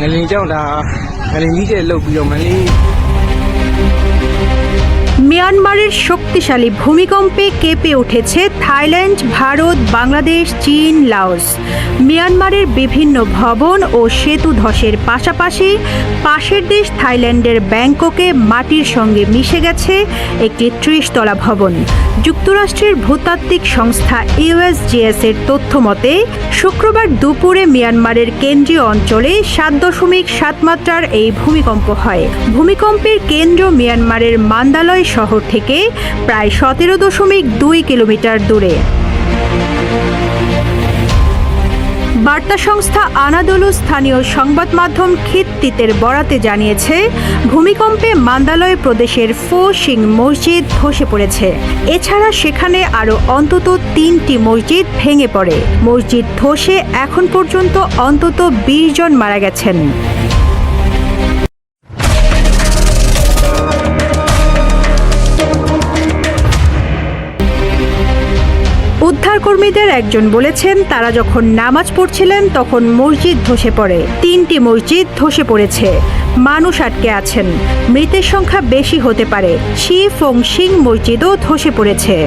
ငလင်ကြောင့်ဒါငလင်ကြီးတဲ့လောက်ပြီးတော့မလေး মিয়ানমারের শক্তিশালী ভূমিকম্পে কেঁপে উঠেছে থাইল্যান্ড, ভারত, বাংলাদেশ, চীন, লাওস। মিয়ানমারের বিভিন্ন ভবন ও সেতু ধসের পাশাপাশি পাশের দেশ থাইল্যান্ডের ব্যাংককে মাটির সঙ্গে মিশে গেছে একটি ত্রিশতলা ভবন। যুক্তরাষ্ট্রের ভূতাত্ত্বিক সংস্থা ইউএসজিএস এর তথ্য মতে, শুক্রবার দুপুরে মিয়ানমারের কেন্দ্রীয় অঞ্চলে সাত দশমিক সাত মাত্রার এই ভূমিকম্প হয়। ভূমিকম্পের কেন্দ্র মিয়ানমারের মান্দালয় শহর থেকে প্রায় সতেরো দশমিক দুই কিলোমিটার দূরে। বার্তা সংস্থা আনাদোলু স্থানীয় সংবাদ মাধ্যম খিত্তিতের বরাতে জানিয়েছে, ভূমিকম্পে মান্দালয় প্রদেশের ফো সিং মসজিদ ধসে পড়েছে। এছাড়া সেখানে আরও অন্তত তিনটি মসজিদ ভেঙে পড়ে। মসজিদ ধসে এখন পর্যন্ত অন্তত বিশ জন মারা গেছেন। উদ্ধারকর্মীদের একজন বলেছেন, তারা যখন নামাজ পড়ছিলেন তখন মসজিদ ধসে পড়ে। তিনটি মসজিদ ধসে পড়েছে। মানুষ আটকে আছেন। মৃতের সংখ্যা বেশি হতে পারে। শি ফং সিং মসজিদও ধসে পড়েছে।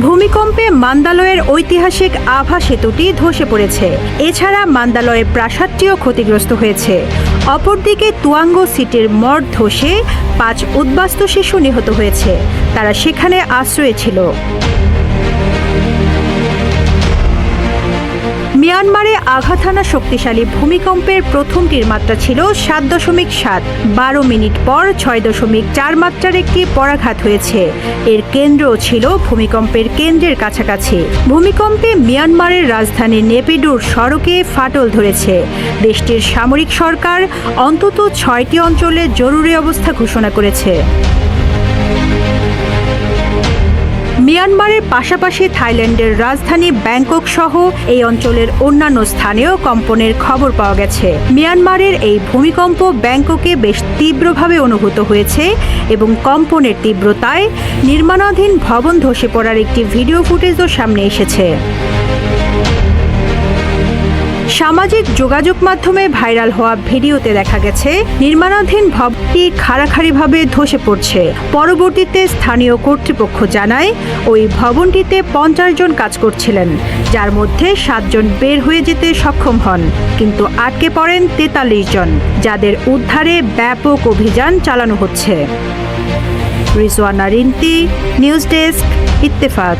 ভূমিকম্পে মান্দালয়ের ঐতিহাসিক আভা সেতুটি ধসে পড়েছে। এছাড়া মান্দালয়ের প্রাসাদটিও ক্ষতিগ্রস্ত হয়েছে। অপরদিকে তুয়াঙ্গ সিটির মঠ ধসে পাঁচ উদ্বাস্তু শিশু নিহত হয়েছে। তারা সেখানে আশ্রয় ছিল। মিয়ানমারে আঘাত হানা শক্তিশালী ভূমিকম্পের প্রথমটির মাত্রা ছিল সাত দশমিক সাত। বারো মিনিট পর ছয় দশমিক চার মাত্রার একটি পরাঘাত হয়েছে। এর কেন্দ্রও ছিল ভূমিকম্পের কেন্দ্রের কাছাকাছি। ভূমিকম্পে মিয়ানমারের রাজধানী নেপিডুর সড়কে ফাটল ধরেছে। দেশটির সামরিক সরকার অন্তত ছয়টি অঞ্চলে জরুরি অবস্থা ঘোষণা করেছে। মিয়ানমারের পাশাপাশি থাইল্যান্ডের রাজধানী ব্যাংকক সহ এই অঞ্চলের অন্যান্য স্থানেও কম্পনের খবর পাওয়া গেছে। মিয়ানমারের এই ভূমিকম্প ব্যাংককে বেশ তীব্রভাবে অনুভূত হয়েছে এবং কম্পনের তীব্রতায় নির্মাণাধীন ভবন ধসে পড়ার একটি ভিডিও ফুটেজও সামনে এসেছে। সামাজিক যোগাযোগ মাধ্যমে ভাইরাল হওয়া ভিডিওতে দেখা গেছে, নির্মাণাধীন ভবনটি খাড়াখাড়িভাবে ধসে পড়ছে। পরবর্তীতে স্থানীয় কর্তৃপক্ষ জানায়, ওই ভবনটিতে পঞ্চাশ জন কাজ করছিলেন, যার মধ্যে সাতজন বের হয়ে যেতে সক্ষম হন, কিন্তু আটকে পড়েন তেতাল্লিশ জন, যাদের উদ্ধারে ব্যাপক অভিযান চালানো হচ্ছে। Rizwana Rinti, news desk, Ittefaq.